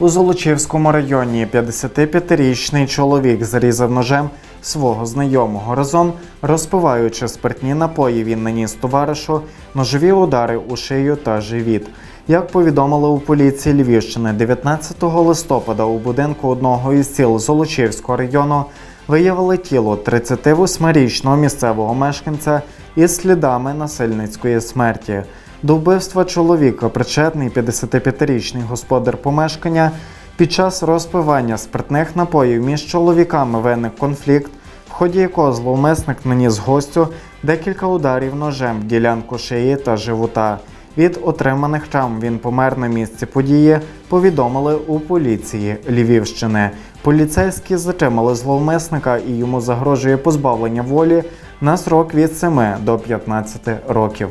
У Золочівському районі 55-річний чоловік зарізав ножем свого знайомого. Разом розпиваючи спиртні напої, він наніс товаришу ножові удари у шию та живіт. Як повідомили у поліції Львівщини, 19 листопада у будинку одного із сіл Золочівського району виявили тіло 38-річного місцевого мешканця із слідами насильницької смерті. До вбивства чоловіка причетний 55-річний господар помешкання. Під час розпивання спиртних напоїв між чоловіками виник конфлікт, в ході якого зловмисник наніс гостю декілька ударів ножем в ділянку шиї та живота. Від отриманих травм він помер на місці події, повідомили у поліції Львівщини. Поліцейські затримали зловмисника і йому загрожує позбавлення волі на срок від 7 до 15 років.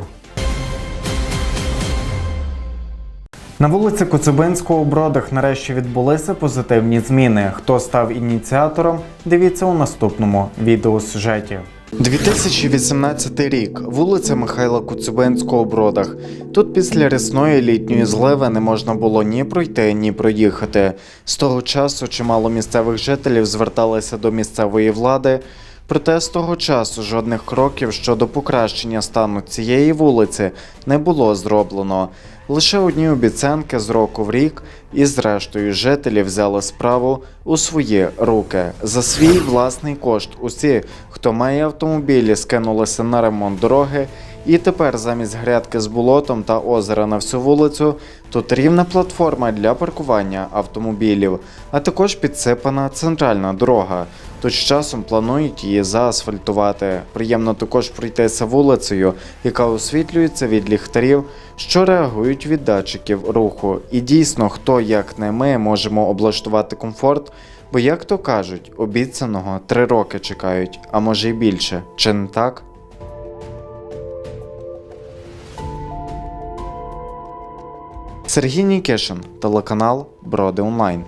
На вулиці Коцюбинського у Бродах нарешті відбулися позитивні зміни. Хто став ініціатором? Дивіться у наступному відеосюжеті. 2018 рік, вулиця Михайла Коцюбинського у Бродах. Тут після рясної літньої зливи не можна було ні пройти, ні проїхати. З того часу чимало місцевих жителів зверталися до місцевої влади. Проте з того часу жодних кроків щодо покращення стану цієї вулиці не було зроблено. Лише одні обіцянки з року в рік, і зрештою жителі взяли справу у свої руки. За свій власний кошт усі, хто має автомобілі, скинулися на ремонт дороги. І тепер замість грядки з болотом та озера на всю вулицю тут рівна платформа для паркування автомобілів, а також підсипана центральна дорога. З часом планують її заасфальтувати. Приємно також пройтися вулицею, яка освітлюється від ліхтарів, що реагують від датчиків руху. І дійсно, хто як не ми можемо облаштувати комфорт, бо як то кажуть, обіцяного три роки чекають, а може й більше. Чи не так? Сергій Нікішин, телеканал Броди Онлайн.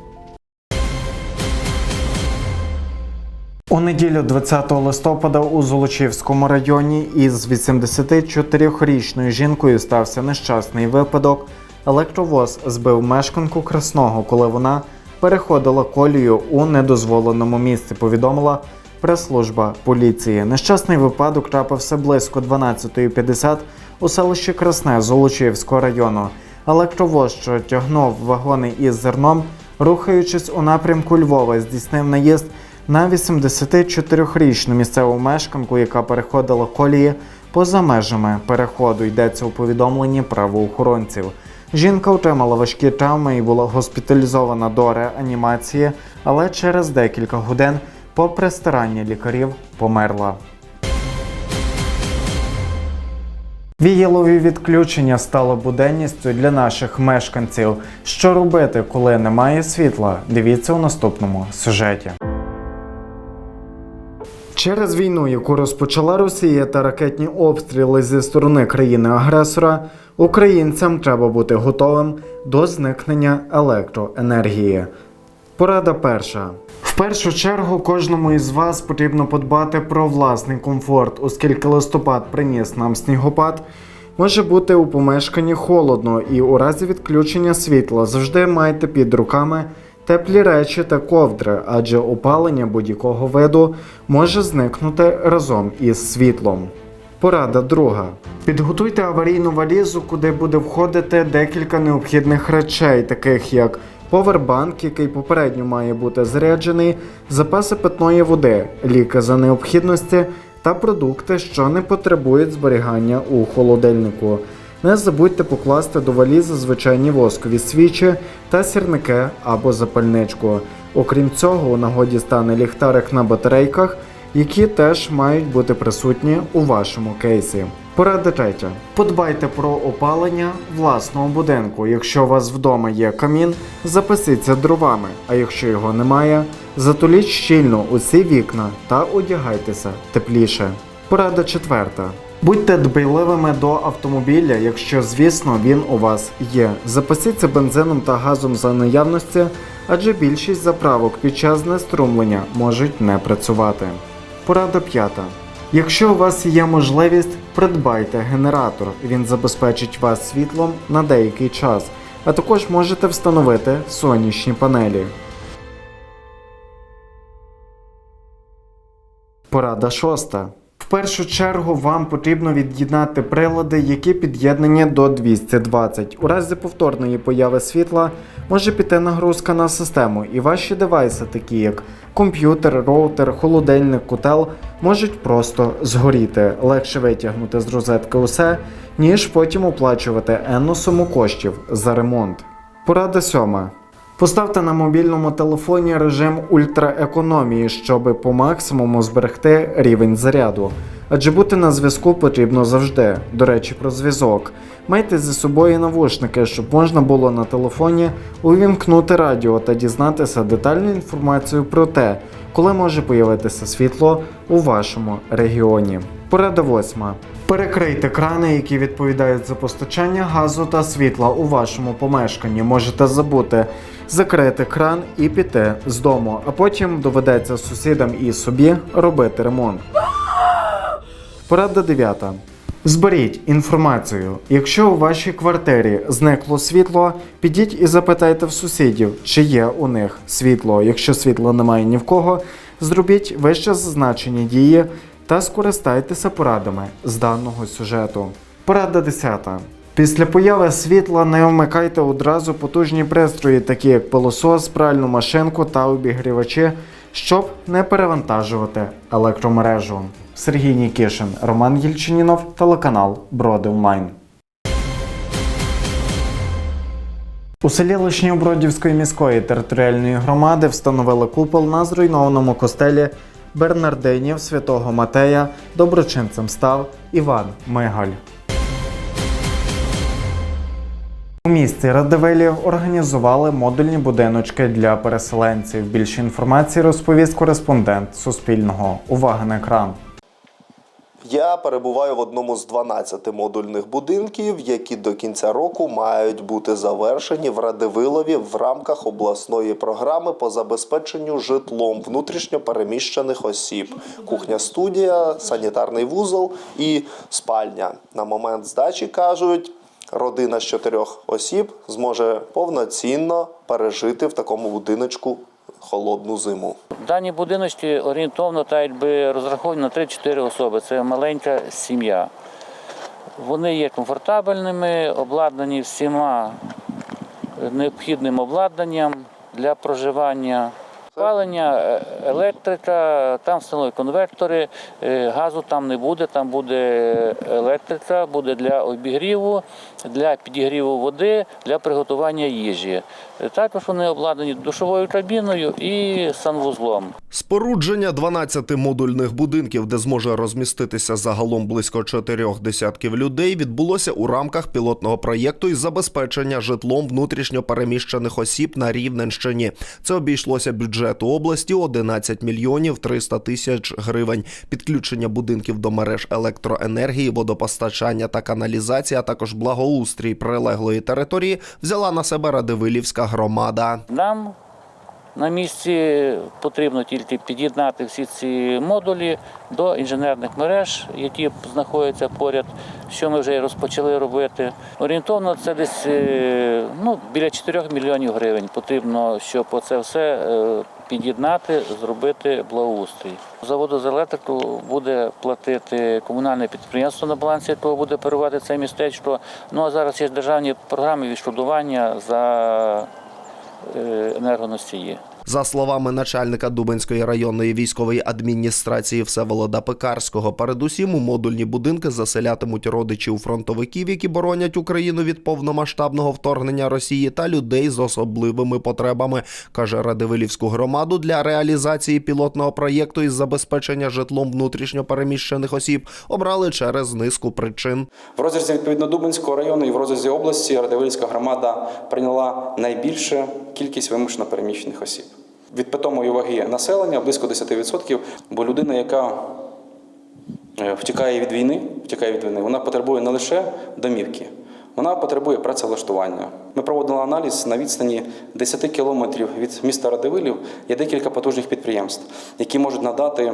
У неділю 20 листопада у Золочівському районі із 84-річною жінкою стався нещасний випадок. Електровоз збив мешканку Красного, коли вона переходила колію у недозволеному місці. Повідомила прес-служба поліції. Нещасний випадок трапився близько 12.50 у селищі Красне Золочівського району. Електровоз, що тягнув вагони із зерном, рухаючись у напрямку Львова, здійснив наїзд на 84-річну місцеву мешканку, яка переходила колії поза межами переходу. Йдеться у повідомленні правоохоронців. Жінка отримала важкі травми і була госпіталізована до реанімації, але через декілька годин, попри старання лікарів, померла. Віялові відключення стало буденністю для наших мешканців. Що робити, коли немає світла? Дивіться у наступному сюжеті. Через війну, яку розпочала Росія та ракетні обстріли зі сторони країни-агресора, українцям треба бути готовим до зникнення електроенергії. Порада перша. Першу чергу кожному із вас потрібно подбати про власний комфорт, оскільки листопад приніс нам снігопад. Може бути у помешканні холодно, і у разі відключення світла завжди майте під руками теплі речі та ковдри, адже опалення будь-якого виду може зникнути разом із світлом. Порада друга. Підготуйте аварійну валізу, куди буде входити декілька необхідних речей, таких як повербанк, який попередньо має бути заряджений, запаси питної води, ліки за необхідності та продукти, що не потребують зберігання у холодильнику. Не забудьте покласти до валізи звичайні воскові свічі та сірники або запальничку. Окрім цього, у нагоді стане ліхтарик на батарейках, які теж мають бути присутні у вашому кейсі. Порада третя. Подбайте про опалення власного будинку. Якщо у вас вдома є камін, запасіться дровами, а якщо його немає, затуліть щільно усі вікна та одягайтеся тепліше. Порада четверта. Будьте дбайливими до автомобіля, якщо, звісно, він у вас є. Запасіться бензином та газом за наявності, адже більшість заправок під час знеструмлення можуть не працювати. Порада п'ята. Якщо у вас є можливість, придбайте генератор. Він забезпечить вас світлом на деякий час, а також можете встановити сонячні панелі. Порада шоста. В першу чергу вам потрібно від'єднати прилади, які під'єднані до 220. У разі повторної появи світла може піти нагрузка на систему, і ваші девайси, такі як комп'ютер, роутер, холодильник, котел, можуть просто згоріти. Легше витягнути з розетки усе, ніж потім оплачувати енну суму коштів за ремонт. Порада сьома. Поставте на мобільному телефоні режим ультраекономії, щоб по максимуму зберегти рівень заряду. Адже бути на зв'язку потрібно завжди. До речі, про зв'язок. Майте зі собою навушники, щоб можна було на телефоні увімкнути радіо та дізнатися детальну інформацію про те, коли може появитися світло у вашому регіоні. Порада восьма. Перекрийте крани, які відповідають за постачання газу та світла у вашому помешканні. Можете забути закрити кран і піти з дому, а потім доведеться сусідам і собі робити ремонт. Порада 9. Зберіть інформацію. Якщо у вашій квартирі зникло світло, підіть і запитайте в сусідів, чи є у них світло. Якщо світла немає ні в кого, зробіть вище зазначені дії та скористайтеся порадами з даного сюжету. Порада 10. Після появи світла не вмикайте одразу потужні пристрої, такі як пилосос, пральну машинку та обігрівачі, щоб не перевантажувати електромережу. Сергій Нікішин, Роман Єльчинінов, телеканал Броди Онлайн. У селі Лишнів Бродівської міської територіальної громади встановили купол на зруйнованому костелі Бернардинів святого Матея. Доброчинцем став Іван Мигаль. У місті Радивилів організували модульні будиночки для переселенців. Більше інформації розповість кореспондент Суспільного. Увага на екран. Я перебуваю в одному з 12 модульних будинків, які до кінця року мають бути завершені в Радивилові в рамках обласної програми по забезпеченню житлом внутрішньо переміщених осіб. Кухня студія, санітарний вузол і спальня. На момент здачі кажуть. Родина з чотирьох осіб зможе повноцінно пережити в такому будиночку холодну зиму. Дані будиночки орієнтовно так якби розраховані на 3-4 особи. Це маленька сім'я. Вони є комфортабельними, обладнані всіма необхідним обладнанням для проживання. Палення, е, електрика, там встановлені конвектори, е, газу там не буде, там буде електрика, буде для обігріву, для підігріву води, для приготування їжі. Е, Також вони обладнані душовою кабіною і санвузлом. Спорудження 12 модульних будинків, де зможе розміститися загалом близько чотирьох десятків людей, відбулося у рамках пілотного проєкту із забезпечення житлом внутрішньо переміщених осіб на Рівненщині. Це обійшлося бюджету області 11 мільйонів 300 тисяч гривень. Підключення будинків до мереж електроенергії, водопостачання та каналізація, а також благоустрій прилеглої території взяла на себе Радивилівська громада. Нам на місці потрібно тільки під'єднати всі ці модулі до інженерних мереж, які знаходяться поряд, що ми вже розпочали робити. Орієнтовно це десь е, ну, біля 4 мільйонів гривень. Потрібно, щоб оце все е, під'єднати, зробити благоустрій. Заводу з електрику буде платити комунальне підприємство на балансі, якого буде перебувати це містечко. Ну а зараз є державні програми відшкодування за е, енергоносії. За словами начальника Дубенської районної військової адміністрації Всеволода Пекарського, передусім у модульні будинки заселятимуть родичів фронтовиків, які боронять Україну від повномасштабного вторгнення Росії та людей з особливими потребами, каже Радивилівську громаду для реалізації пілотного проєкту із забезпечення житлом внутрішньо переміщених осіб обрали через низку причин. В розрізі відповідно Дубинського району і в розрізі області Радивилівська громада прийняла найбільшу кількість вимушено переміщених осіб. Від питомої ваги населення близько 10%, бо людина, яка е, втікає від війни, втікає від війни, вона потребує не лише домівки, вона потребує працевлаштування. Ми проводили аналіз на відстані 10 кілометрів від міста Радивилів. Є декілька потужних підприємств, які можуть надати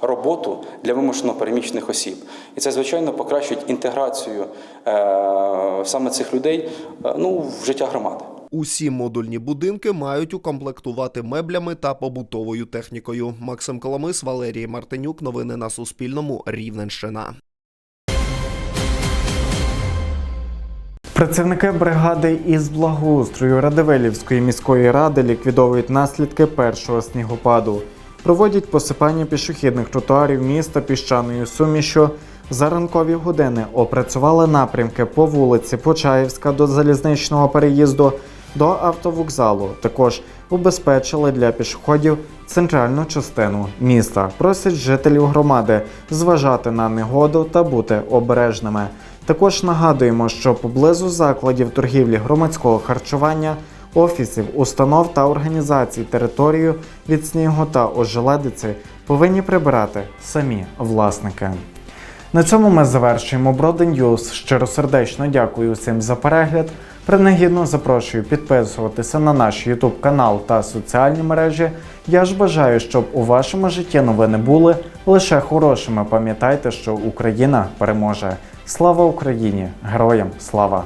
роботу для вимушено переміщених осіб. І це, звичайно, покращить інтеграцію е, саме цих людей е, ну, в життя громади. Усі модульні будинки мають укомплектувати меблями та побутовою технікою. Максим Коломис, Валерій Мартинюк. Новини на Суспільному. Рівненщина. Працівники бригади із благоустрою Радивилівської міської ради ліквідовують наслідки першого снігопаду. Проводять посипання пішохідних тротуарів міста піщаною сумішю. За ранкові години опрацювали напрямки по вулиці Почаївська до залізничного переїзду до автовокзалу. Також убезпечили для пішоходів центральну частину міста. Просять жителів громади зважати на негоду та бути обережними. Також нагадуємо, що поблизу закладів торгівлі громадського харчування, офісів, установ та організацій територію від снігу та ожеледиці повинні прибирати самі власники. На цьому ми завершуємо Броди Ньюз. Щиросердечно дякую всім за перегляд. Принагідно запрошую підписуватися на наш YouTube канал та соціальні мережі. Я ж бажаю, щоб у вашому житті новини були лише хорошими. Пам'ятайте, що Україна переможе. Слава Україні! Героям слава!